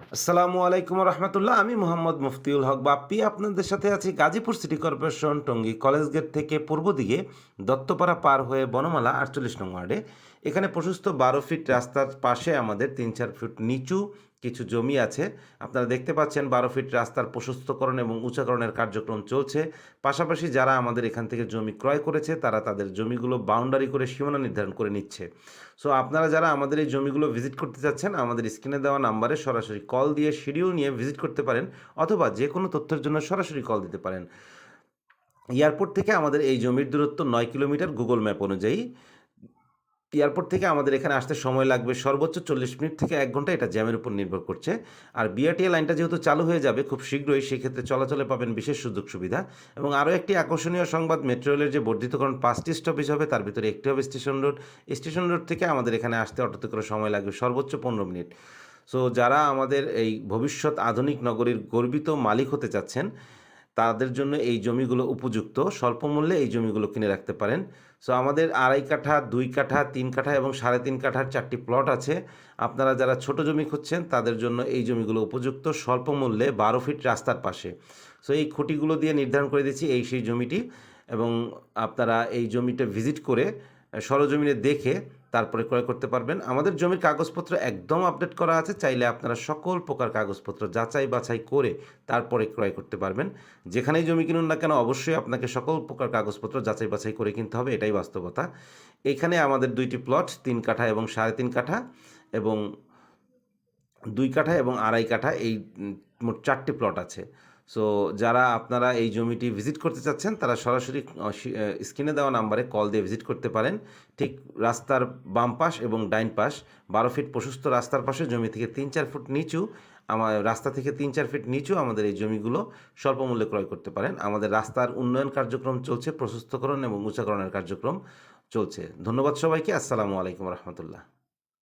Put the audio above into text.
আসসালামু আলাইকুম রহমতুল্লাহ। আমি মোহাম্মদ মুফতিউল হক বাপ্পি। আপনাদের সাথে আছি Gazipur city corporation Tongi college gate থেকে পূর্ব দিকে দত্তপাড়া পার হয়ে বনমালা আটচল্লিশ নং ওয়ার্ডে। এখানে প্রশস্ত বারো ফিট রাস্তার পাশে আমাদের তিন চার ফুট নিচু কিছু জমি আছে। আপনারা দেখতে পাচ্ছেন বারো ফিট রাস্তার প্রশস্তকরণ এবং উঁচাকরণের কার্যক্রম চলছে। পাশাপাশি যারা আমাদের এখান থেকে জমি ক্রয় করেছে, তারা তাদের জমিগুলো বাউন্ডারি করে সীমানা নির্ধারণ করে নিচ্ছে। সো আপনারা যারা আমাদের এই জমিগুলো ভিজিট করতে চাচ্ছেন, আমাদের স্ক্রিনে দেওয়া নাম্বারে সরাসরি কল দিয়ে শিডিউল নিয়ে ভিজিট করতে পারেন অথবা যে কোনো তথ্যের জন্য সরাসরি কল দিতে পারেন। এয়ারপোর্ট থেকে আমাদের এই জমির দূরত্ব নয় কিলোমিটার গুগল ম্যাপ অনুযায়ী। এয়ারপোর্ট থেকে আমাদের এখানে আসতে সময় লাগবে সর্বোচ্চ চল্লিশ মিনিট থেকে এক ঘণ্টা। এটা জ্যামের উপর নির্ভর করছে। আর বিআরটিএ লাইনটা যেহেতু চালু হয়ে যাবে, খুব শীঘ্রই সেক্ষেত্রে চলাচলে পাবেন বিশেষ সুযোগ সুবিধা। এবং আরও একটি আকর্ষণীয় সংবাদ, মেট্রো রেলের যে বর্ধিতকরণ পাঁচটি স্টপেজ হবে, তার ভিতরে একটি হবে স্টেশন রোড। স্টেশন রোড থেকে আমাদের এখানে আসতে অটোতে করে সময় লাগবে সর্বোচ্চ পনেরো মিনিট। সো যারা আমাদের এই ভবিষ্যৎ আধুনিক নগরীর গর্বিত মালিক হতে চাচ্ছেন তাদের জন্য এই জমিগুলো উপযুক্ত। স্বল্প মূল্যে এই জমিগুলো কিনে রাখতে পারেন। সো আমাদের আড়াই কাঠা, দুই কাঠা, তিন কাঠা এবং সাড়ে তিন কাঠার চারটি প্লট আছে। আপনারা যারা ছোট জমি খুঁজছেন, তাদের জন্য এই জমিগুলো উপযুক্ত। স্বল্প মূল্যে বারো ফিট রাস্তার পাশে। সো এই খুঁটিগুলো দিয়ে নির্ধারণ করে দিচ্ছি এই সেই জমিটি এবং আপনারা এই জমিটা ভিজিট করে সরজমিনে দেখে তারপরে ক্রয় করতে পারবেন। আমাদের জমির কাগজপত্র একদম আপডেট করা আছে। চাইলে আপনারা সকল প্রকার কাগজপত্র যাচাই বাছাই করে তারপরে ক্রয় করতে পারবেন। যেখানেই জমি কিনুন না কেন, অবশ্যই আপনাকে সকল প্রকার কাগজপত্র যাচাই বাছাই করে কিনতে হবে, এটাই বাস্তবতা। এখানে আমাদের দুইটি প্লট, তিন কাঠা এবং সাড়ে তিন কাঠা এবং দুই কাঠা এবং আড়াই কাঠা। এই মোট চারটি প্লট আছে। সো যারা আপনারা এই জমিটি ভিজিট করতে চাচ্ছেন, তারা সরাসরি স্ক্রিনে দেওয়া নাম্বারে কল দিয়ে ভিজিট করতে পারেন। ঠিক রাস্তার বাম পাশ এবং ডাইন পাশ, বারো ফিট প্রশস্ত রাস্তার পাশে, জমি থেকে তিন চার ফুট নিচু আমার রাস্তা থেকে তিন চার ফিট নিচু আমাদের এই জমিগুলো স্বল্প মূল্যে ক্রয় করতে পারেন। আমাদের রাস্তার উন্নয়ন কার্যক্রম চলছে, প্রশস্তকরণ এবং উঁচাকরণের কার্যক্রম চলছে। ধন্যবাদ সবাইকে, আসসালামু আলাইকুম রহমতুল্লাহ।